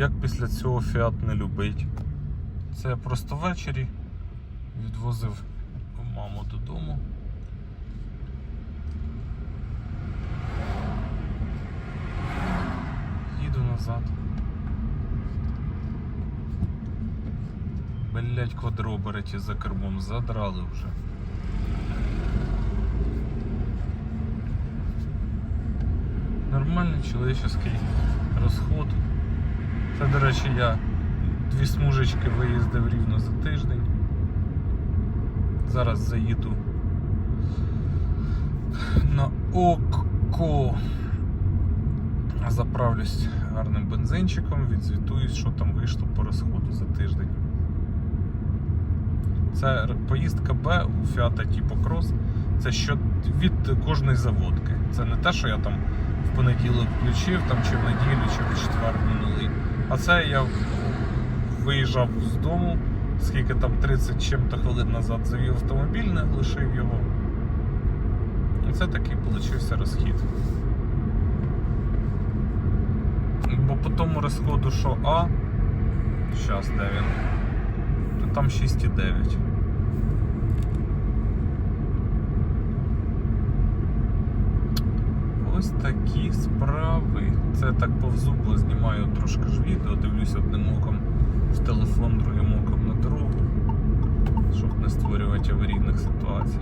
Як після цього фіат не любить? Це я просто ввечері відвозив маму додому. Їду назад. Блять, квадробери ті за кермом задрали вже. Нормальний чоловічий розход. Це, до речі, я дві смужечки виїздив рівно за тиждень. Зараз заїду на ОККО. Заправлюсь гарним бензинчиком, відзвітуюсь, що там вийшло по розходу за тиждень. Це поїздка Б у Фіата Tipo Cross. Це що від кожної заводки. Це не те, що я там в понеділок включив, там чи в неділю, чи в четвер минулий. А це я виїжджав з дому, скільки там 30 чим-то хвилин назад завів автомобіль, не лишив його. І це такий получився розхід. Бо по тому розходу, що А, зараз де він? То там 6,9. Ось такі справи. Це так повзу, знімаю трошки ж відео, дивлюсь одним оком в телефон, другим оком на дорогу, щоб не створювати аварійних ситуацій.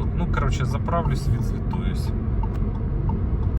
От, ну, коротше, заправлюсь, відзвітуюсь.